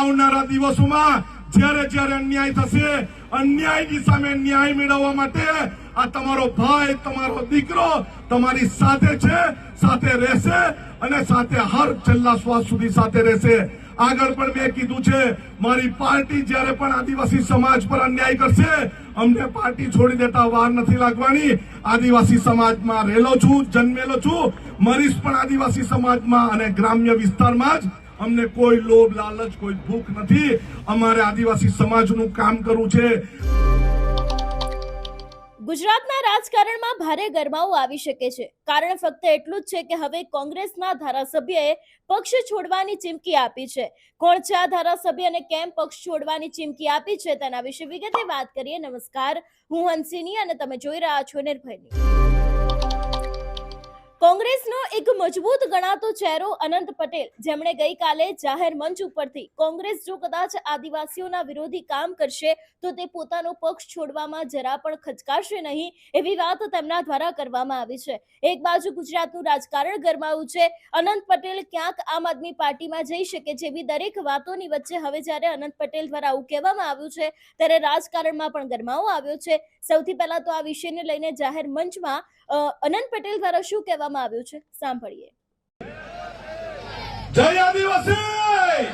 આવનારા દિવસોમાં જ્યારે જ્યારે અન્યાય થશે, અન્યાયની સામે ન્યાય મેળવવા માટે આ તમારો ભાઈ, તમારો દીકરો તમારી સાથે છે, સાથે રહેશે અને સાથે હર છેલ્લા શ્વાસ સુધી સાથે રહેશે. આગળ પણ મેં કીધું છે, મારી પાર્ટી જ્યારે પણ આદિવાસી સમાજ પર અન્યાય કરશે, અમને પાર્ટી છોડી દેતા વાર નથી લાગવાની. આદિવાસી સમાજમાં રહેલો છું, જન્મેલો છું. મરીશ પણ આદિવાસી સમાજમાં અને ગ્રામ્ય વિસ્તારમાં જ અમને કોઈ લોભ, લાલચ, કોઈ ભૂખ નથી. અમારે આદિવાસી સમાજનું કામ કરવું છે. ગુજરાતના રાજકારણમાં ભારે ગરમાવો આવી શકે છે. કારણ ફક્ત એટલું જ છે કે હવે કોંગ્રેસના ધારાસભ્યએ પક્ષ છોડવાની ચીમકી આપી છે. કોણ છે આ ધારાસભ્ય અને કેમ પક્ષ છોડવાની ચીમકી આપી છે તેના વિશે વિગતે વાત કરીએ. નમસ્કાર. હું હંસિની અને તમે જોઈ રહ્યા છો નિર્ભયની. કોંગ્રેસનો એક મજબૂત ગણાતો ચહેરો અનંત પટેલ. જેમણે ગઈકાલે જાહેર મંચ ઉપરથી કોંગ્રેસ જો કદાચ આદિવાસીઓના વિરોધી કામ કરશે, તો તે પોતાનો પક્ષ છોડવામાં જરા પણ ખચકાશે નહીં એવી વાત તેમના દ્વારા કરવામાં આવી છે. એક બાજુ ગુજરાતનું રાજકારણ ગરમાવું છે. અનંત પટેલ ક્યાંક આમ આદમી પાર્ટીમાં જઈ શકે જેવી દરેક વાતોની વચ્ચે હવે જ્યારે અનંત પટેલ દ્વારા આવું કહેવામાં આવ્યું છે, ત્યારે રાજકારણમાં પણ ગરમાવો આવ્યો છે. સૌથી પહેલા તો આ વિષયને લઈને જાહેર મંચમાં અનંત પટેલ દ્વારા શું કહેવામાં આવ્યું છે. સાંભળીએ. જય આદિવાસી!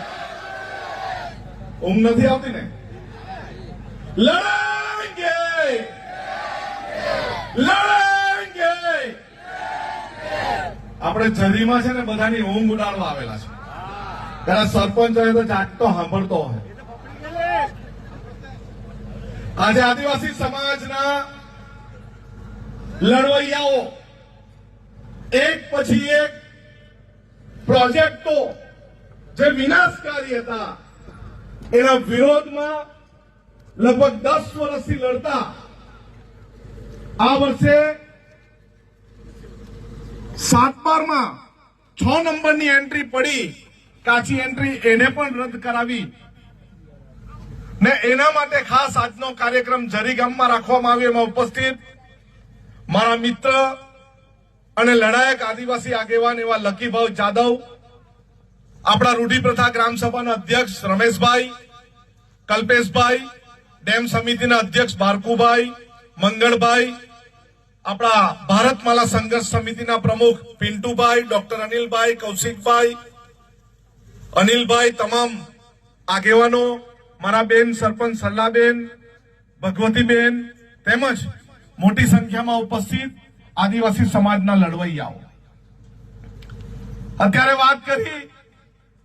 ઊંઘ નથી આવતી ને? લડેંગે! લડેંગે! આપણે જરીમાં છે ને બધાની ઊંઘ ઉડાડવા આવેલા છે. ત્યારે સરપંચ હોય તો જાગતો સાંભળતો હોય. આજે આદિવાસી સમાજના લડવૈયાઓ એક પછી એક પ્રોજેક્ટો જે વિનાશકારી હતા, એના વિરોધમાં લગભગ દસ વર્ષથી લડતા. આ વર્ષે સાત બારમાં છ નંબરની એન્ટ્રી પડી, કાચી એન્ટ્રી એને પણ રદ કરાવી. ને એના માટે ખાસ આજનો કાર્યક્રમ જરીગામમાં રાખવામાં આવ્યો. એમાં ઉપસ્થિત મારા મિત્ર અને લડાયક આદિવાસી આગેવાન એવા લકીભાઈ જાદવ, આપણા રૂઢિપ્રથા ગ્રામસભાના અધ્યક્ષ રમેશભાઈ, કલ્પેશભાઈ, ડેમ સમિતિના અધ્યક્ષ બારકુભાઈ, મંગળભાઈ, આપણા ભારતમાલા સંઘર્ષ સમિતિના પ્રમુખ પિન્ટુભાઈ, ડોક્ટર અનિલભાઈ, કૌશિકભાઈ, અનિલભાઈ તમામ આગેવાનો, મારા બેન સરપંચ સલ્લાબેન, ભગવતીબેન તેમજ મોટી સંખ્યામાં ઉપસ્થિત આદિવાસી સમાજના લડવૈયાઓ. અત્યારે વાત કરી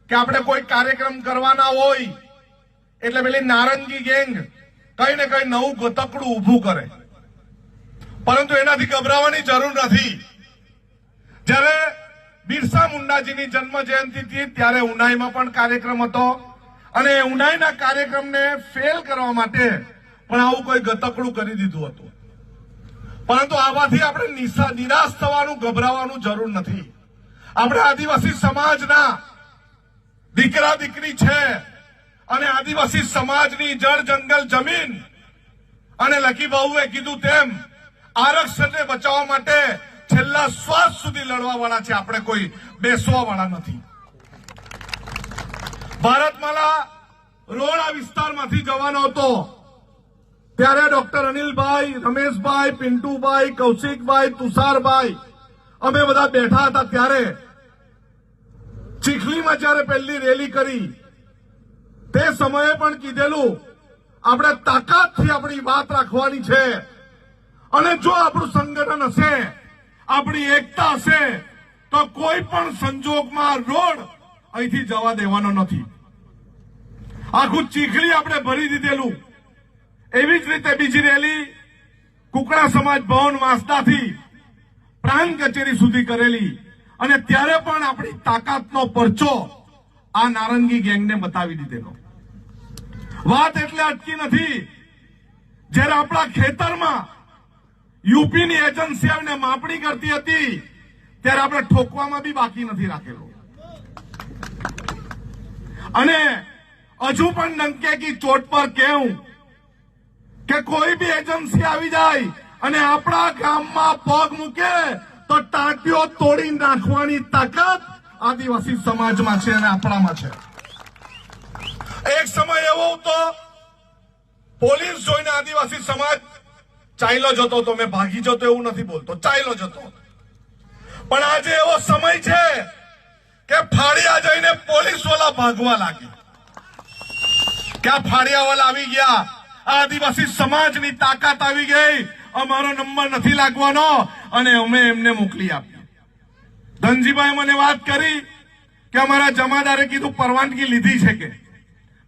કે આપણે કોઈ કાર્યક્રમ કરવાના હોય, એટલે પેલી નારંગી ગેંગ કઈ ને કઈ નવું ગતકડું ઊભું કરે. પરંતુ એનાથી ગભરાવાની જરૂર નથી. જ્યારે બિરસા મુંડાજીની જન્મ જયંતિ હતી, ત્યારે ઉનાઈમાં પણ કાર્યક્રમ હતો અને ઉનાઈના કાર્યક્રમને ફેલ કરવા માટે પણ આવું કોઈ ગતકડું કરી દીધું હતું. પરંતુ આમાંથી આપણે નિરાશ થવાનું, ગભરાવાનું જરૂર નથી. આપણે આદિવાસી સમાજના દીકરા, દીકરી છે અને આદિવાસી સમાજની જળ, જંગલ, જમીન અને લકીબાબુએ કીધું તેમ, આરક્ષણને બચાવવા માટે છેલ્લા શ્વાસ સુધી લડવા વાળા છે આપણે કોઈ બેસવા વાળા નથી. ભારતમાલા રોડ વિસ્તારમાંથી જવાનો હતો. ત્યારે ડોક્ટર અનિલભાઈ, રમેશભાઈ, પિન્ટુભાઈ, કૌશિકભાઈ, તુષારભાઈ. અમે બધા બેઠા હતા ત્યારે ચીખલીમાં જ્યારે પહેલી રેલી કરી, તે સમયે પણ કીધેલું, આપણે તાકાતથી આપણી વાત રાખવાની છે. અને જો આપણું સંગઠન હશે, આપણી એકતા હશે, તો કોઈ પણ સંજોગમાં રોડ અહીંથી જવા દેવાનો નથી. આખું ચીખલી આપણે ભરી દીધેલું. એવી જ રીતે બીજી રેલી કુકડા સમાજ ભવન વાંસદાથી પ્રાંત કચેરી સુધી કરેલી. અને ત્યારે પણ આપણી તાકાતનો પરચો આ નારંગી ગેંગને બતાવી દીધેલો. વાત એટલે અટકી નથી. જ્યારે આપણા ખેતરમાં યુપીની એજન્સી આવીને માપણી કરતી હતી, ત્યારે આપણે ઠોકવામાં બી બાકી નથી રાખેલો. અને હજુ પણ ડંકે કી ચોટ પર કેવું કે કોઈ બી એજન્સી આવી જાય અને આપણા ગામમાં પગ મૂકે, તો ટાંટીઓ તોડી નાખવાની તાકાત આદિવાસી સમાજમાં છે અને આપણામાં છે. એક સમય એવો હતો, પોલીસ જોઈને આદિવાસી સમાજ ચાલ્યો જતો તો મેં ભાગી જતો એવું નથી બોલતો ચાલ્યો જતો. પણ આજે એવો સમય છે કે ફાળિયા જઈને પોલીસવાળા ભાગવા લાગી ક્યાં ફાળિયા વાળા આવી ગયા? આદિવાસી સમાજની તાકાત આવી ગઈ. અમારો નંબર નથી લાગવાનો અને અમે એમને મોકલી આપી ધનજીભાઈ મને વાત કરી કે અમારા જમાદારે કીધું પરવાનગી લીધી છે કે.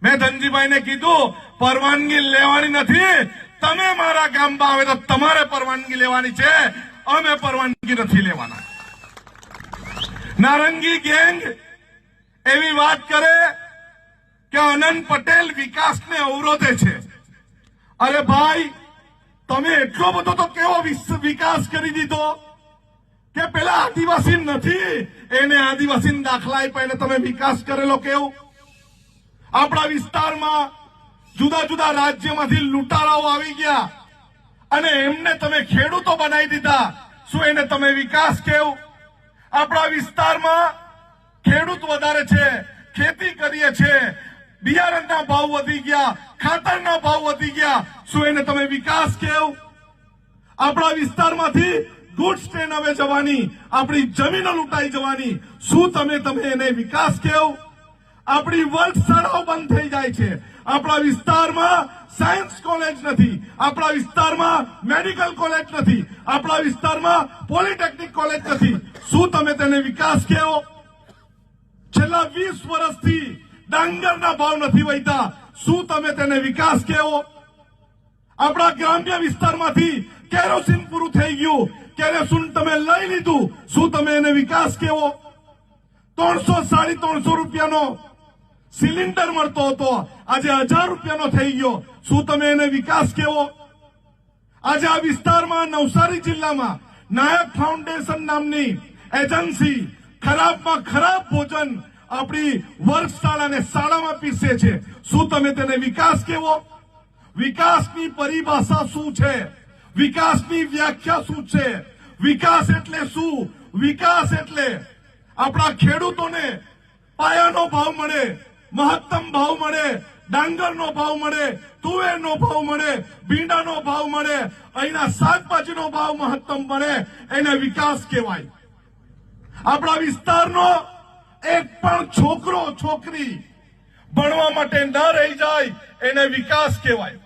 મેં ધનજીભાઈને કીધું, પરવાનગી લેવાની નથી. તમે મારા ગામમાં આવે તો તમારે પરવાનગી લેવાની છે. અમે પરવાનગી નથી લેવાના. નારંગી ગેંગ એવી વાત કરે કે અનંત પટેલ વિકાસને અવરોધે છે. અરે ભાઈ, તમે એટલો બધો તો કેવો વિકાસ કરી દીધો કે પેલા આદિવાસી નથી, એને આદિવાસી દાખલા આપ્યા એને તમે વિકાસ કરેલો કેવું? આપણા વિસ્તારમાં જુદા જુદા રાજ્યમાંથી લૂંટારાઓ આવી ગયા અને એમને તમે ખેડૂતો બનાવી દીધા. શું એને તમે વિકાસ કેવું? આપણા વિસ્તારમાં ખેડૂત વધારે છે, ખેતી કરીએ છીએ બિયારણના ભાવ વધી ગયા, ખાતરના ભાવ વધી ગયા. શું એને તમે વિકાસ કેવ? આપણા વિસ્તારમાંથી ગુડ્સ ટ્રેન હવે જવાની, આપણી જમીનો લૂંટાઈ જવાની. શું તમે તમે એને વિકાસ કેવ? આપણી વર્ગ શાળાઓ બંધ થઈ જાય છે. આપણા વિસ્તારમાં સાયન્સ કોલેજ નથી. આપણા વિસ્તારમાં મેડિકલ કોલેજ નથી. આપણા વિસ્તારમાં પોલિટેકનિક કોલેજ નથી. શું તમે તેને વિકાસ કેવો? છેલ્લા વીસ વર્ષથી ડાંગરના ભાવ નથી વધ્યા શું તમે તેને વિકાસ કેવો આપણા ગ્રામ્ય વિસ્તારમાંથી કેરોસીન પૂરું થઈ ગયું. કેરોસીન તમે લઈ લીધું. શું તમે એને વિકાસ કેવો ત્રણસો સાડી ત્રણસો રૂપિયાનો સિલિન્ડર મળતો હતો. આજે હજાર રૂપિયાનો થઈ ગયો. શું તમે એને વિકાસ કેવો આજે આ વિસ્તારમાં નવસારી જિલ્લામાં નાયક ફાઉન્ડેશન નામની એજન્સી ખરાબમાં ખરાબ ભોજન આપણી વર્ગશાળા અને શાળામાં પીસે છે. શું તમે તેને વિકાસ કેવો? વિકાસની પરિભાષા શું છે? વિકાસની વ્યાખ્યા શું છે? વિકાસ એટલે શું? વિકાસ એટલે આપણા ખેડૂતોને પાયાનો ભાવ મળે, મહત્તમ ભાવ મળે, ડાંગરનો ભાવ મળે, તુવેરનો ભાવ મળે, ભીંડાનો ભાવ મળે, અહીંના શાકભાજીનો ભાવ મહત્તમ મળે. એને વિકાસ કહેવાય. આપણા વિસ્તારનો એક પણ છોકરો, છોકરી ભણવા માટે ન રહી જાય, એને વિકાસ કહેવાય.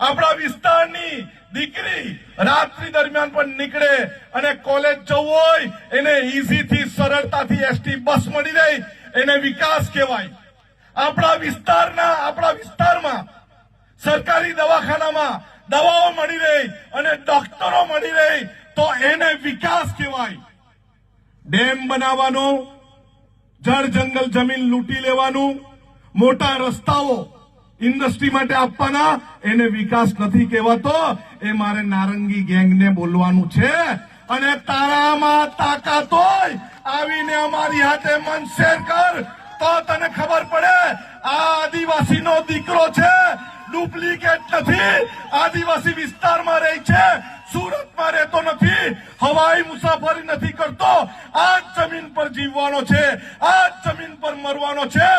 આપણા વિસ્તારની દીકરી રાત્રિ દરમિયાન પણ નીકળે અને કોલેજ જવું હોય, એને ઈઝીથી, સરળતાથી એસટી બસ મળી જાય એને વિકાસ કહેવાય. આપણા વિસ્તારના, આપણા વિસ્તારમાં સરકારી દવાખાનામાં દવાઓ મળી રહી અને ડોક્ટરો મળી રહી, તો એને વિકાસ કહેવાય. ડેમ બનાવવાનો જળ જંગલ જમીન લૂંટી લેવાનું, મોટા રસ્તાઓ ઇન્ડસ્ટ્રી માટે આપવાના, એને વિકાસ નથી કહેવાતો. એ મારે નારંગી ગેંગને બોલવાનું છે. અને તારામાં તાકાત હોય આવીને અમારી હાથે મન શેર કર. તો તને ખબર પડે, આ આદિવાસીનો દીકરો છે. ડુપ્લિકેટ નથી. આદિવાસી વિસ્તારમાં રહે છે. સુરતમાં રહેતો નથી. હવાઈ મુસાફરી નથી કરતો. આ જમીન પર જીવવાનો છે. આ જમીન પર મરવાનો છે.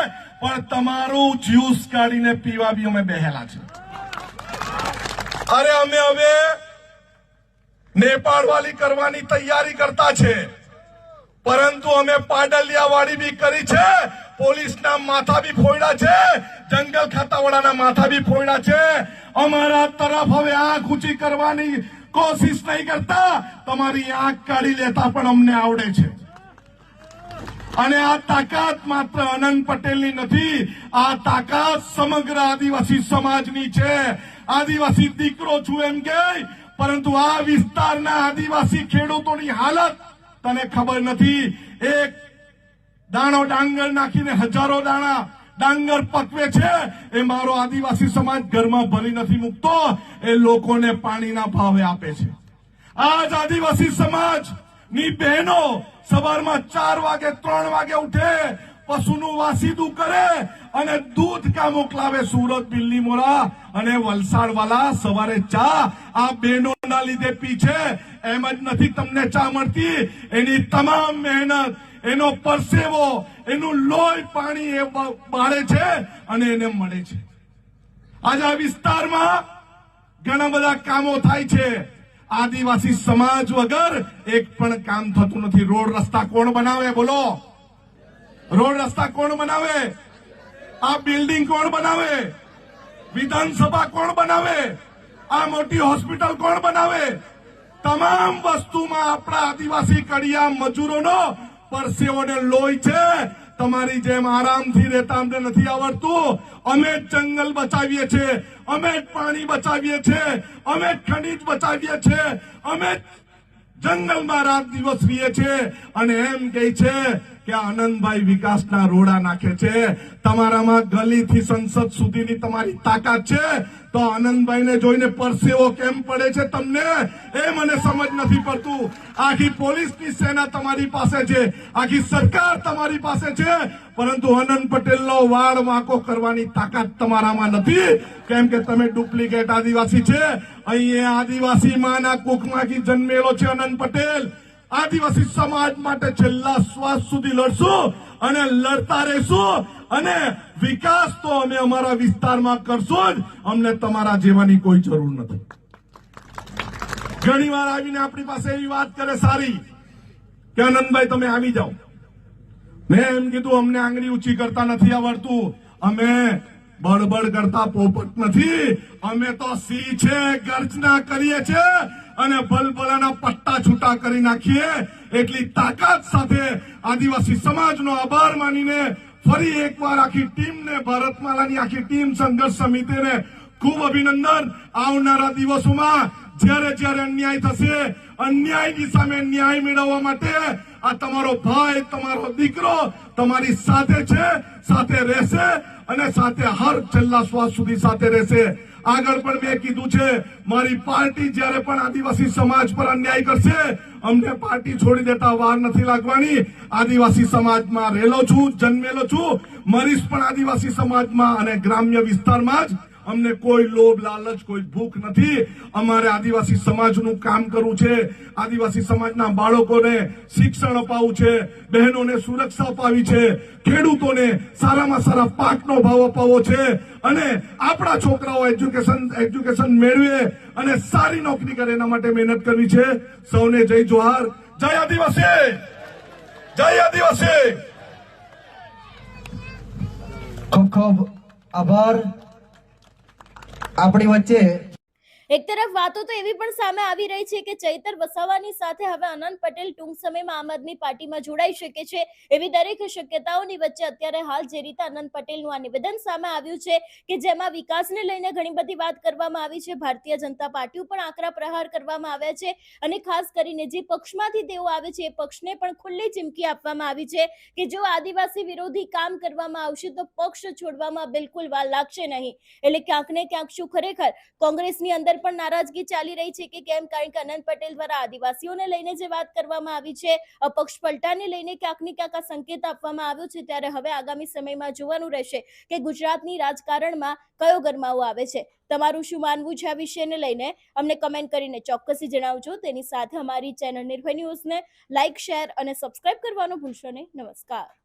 પણ તમારું જ્યુસ કાઢીને પીવા બી અમે બેહેલા છે અરે અમે હવે નેપાળ વાલી કરવાની તૈયારી કરતા છે. પરંતુ અમે પાડલિયા વાળી બી કરી છે, પોલીસના માથા બી ફોડ્યા છે, જંગલ ખાતાવાળાના માથા બી ફોડ્યા છે. અમારા તરફ હવે આંખ ઊંચી કરવાની કોશિશ નહીં કરતા, તમારી આંખ કાઢી લેતા પણ અમને આવડે છે. અને આ તાકાત માત્ર અનંત પટેલની નથી, આ તાકાત સમગ્ર આદિવાસી સમાજની છે. આદિવાસી દીકરો છું એમ કે, પરંતુ આ વિસ્તારના આદિવાસી ખેડૂતોની હાલત તને ખબર નથી, એક દાણો ડાંગર નાખીને હજારો દાણા ડાંગર પકવે છે, એ મારો આદિવાસી સમાજ ઘરમાં ભરી નથી મૂકતો, એ લોકોને પાણીના ભાવે આપે છે. આજ આદિવાસી સમાજની બહેનો સવારમાં ચાર વાગે, ત્રણ વાગે ઉઠે પશુનું વાસીદું કરે અને દૂધ કા મોકલાવે? સુરત દિલ્હી મોરા અને વલસાડ વાલા સવારે ચા. આ બહેનોના લીધે પી છે. એમ જ નથી તમને ચા મળતી. એની તમામ મહેનત, એનો પરસેવો, એનું લોહી પાણી એ બાળે છે અને એને મળે છે. આજે આ વિસ્તારમાં ઘણા બધા કામો થાય છે. આદિવાસી સમાજ વગર એક પણ કામ થતું નથી. રોડ રસ્તા કોણ બનાવે? બોલો. રોડ રસ્તા કોણ બનાવે? આ બિલ્ડિંગ કોણ બનાવે? વિધાનસભા કોણ બનાવે? આ મોટી હોસ્પિટલ કોણ બનાવે? તમામ વસ્તુમાં આપણા આદિવાસી કડિયા મજૂરોનો પરસેવોને લોહી છે. તમારી જેમ આરામથી રહેતા અમને નથી આવડતું. અમે જ જંગલ બચાવીએ છીએ. અમે જ પાણી બચાવીએ છીએ. અમે જ ખનિજ બચાવીએ છીએ. અમે જ જંગલમાં રાત દિવસ રહીએ છીએ. અને એમ કહે છે કે આનંદભાઈ વિકાસના રોડા નાખે છે. તમારામાં ગલીથી સંસદ સુધીની તમારી તાકાત છે. તો આનંદભાઈને જોઈને પરસેવો કેમ પડે છે તમને? એ મને સમજ નથી પડતું. આખી પોલીસની સેના તમારી પાસે છે. આખી સરકાર તમારી પાસે છે. પરંતુ આનંદ પટેલનો વાળ વાંકો કરવાની તાકાત તમારામાં નથી. કેમ કે તમે ડુપ્લિકેટ આદિવાસી છે. અહીંયા આદિવાસી માના કુખમાંથી જન્મેલો છે આનંદ પટેલ. આદિવાસી સમાજ માટે છેલ્લા શ્વાસ સુધી લડશું અને લડતા રહેશું અને વિકાસ તો અમે અમારા વિસ્તારમાં કરશું અમને તમારા જેવાની કોઈ જરૂર નથી. ઘણી વાર આવીને આપણી પાસે એવી વાત કરે સારી કે, આનંદભાઈ, તમે આવી જાઓ. મેં એમ કીધું, અમને આંગળી ઊંચી કરતા નથી આવડતું. અમે બળબડ કરતા પોપટ નથી. અમે તો સિંહ છે, ગર્જના કરીએ છે અને ભલભલાના પટ્ટા છૂટા કરી નાખીએ. એટલી તાકાત સાથે આદિવાસી સમાજનો આભાર માનીને ફરી એકવાર આખી ટીમને, ભારતમાલાની આખી ટીમ સંઘર્ષ સમિતિને ખૂબ અભિનંદન. આવનારા દિવસોમાં જ્યારે જ્યારે અન્યાય થશે, અન્યાયની સામે ન્યાય મેળવવા માટે આ તમારો ભાઈ, તમારો દીકરો તમારી સાથે છે, સાથે રહેશે અને સાથે હર છેલ્લા શ્વાસ સુધી સાથે રહેશે. આગળ પણ મેં કીધું છે, મારી પાર્ટી જ્યારે પણ આદિવાસી સમાજ પર અન્યાય કરશે, અમને પાર્ટી છોડી દેતા વાર નથી લાગવાની. આદિવાસી સમાજમાં રહેલો છું, જન્મેલો છું. મરીશ પણ આદિવાસી સમાજમાં અને ગ્રામ્ય વિસ્તારમાં જ અમને કોઈ લોભ, લાલચ, કોઈ ભૂખ નથી. અમારે આદિવાસી સમાજનું કામ કરવું છે. આદિવાસી સમાજના બાળકોને શિક્ષણ અપાવવું છે. બહેનોને સુરક્ષા અપાવી છે. ખેડૂતોને સારામાં સારા પાકનો ભાવ અપાવવો છે. અને આપણા છોકરાઓ એજ્યુકેશન એજ્યુકેશન મેળવે અને સારી નોકરી કરે એના માટે મહેનત કરવી છે. સૌને જય જોહાર. જય આદિવાસી! જય આદિવાસી! ખૂબ ખૂબ આભાર. આપણી વચ્ચે એક તરફ વાતો તો એવી પણ સામે આવી રહી છે કે ચૈતર વસાવાની સાથે હવે અનંત પટેલ ટૂંક સમયમાં આમ આદમી પાર્ટીમાં જોડાઈ શકે છે. એવી દરેક શક્યતાઓની વચ્ચે અત્યારે હાલ જે રીતે અનંત પટેલનું આ નિવેદન સામે આવ્યું છે કે જેમાં વિકાસને લઈને ઘણી બધી વાત કરવામાં આવી છે. ભારતીય જનતા પાર્ટી ઉપર આકરા પ્રહાર કરવામાં આવ્યા છે અને ખાસ કરીને જે પક્ષમાંથી તેઓ આવે છે એ પક્ષને પણ ખુલ્લી ચીમકી આપવામાં આવી છે કે જો આદિવાસી વિરોધી કામ કરવામાં આવશે તો પક્ષ છોડવામાં બિલકુલ વાર લાગશે નહીં. એટલે ક્યાંક ને ક્યાંક શું ખરેખર કોંગ્રેસની અંદર પણ નારાજગી ચાલી રહી છે કે કેમ? કારણ કે અનંત પટેલ દ્વારા આદિવાસીઓને લઈને જે વાત કરવામાં આવી છે અપક્ષ પલટાને લઈને ક્યાંક ને ક્યાંક આ સંકેત આપવામાં આવ્યો છે, ત્યારે હવે આગામી સમયમાં જોવાનું રહેશે કે ગુજરાતની રાજકારણમાં કયો ગરમાવો આવે છે. તમારું શું માનવું છે આ વિષયને લઈને? અમને કમેન્ટ કરીને ચોક્કસથી જણાવજો. તેની સાથે અમારી ચેનલ નિર્ભય ન્યૂઝને લાઇક શેર અને સબસ્ક્રાઇબ કરવાનું ભૂલશો નહીં. નમસ્કાર.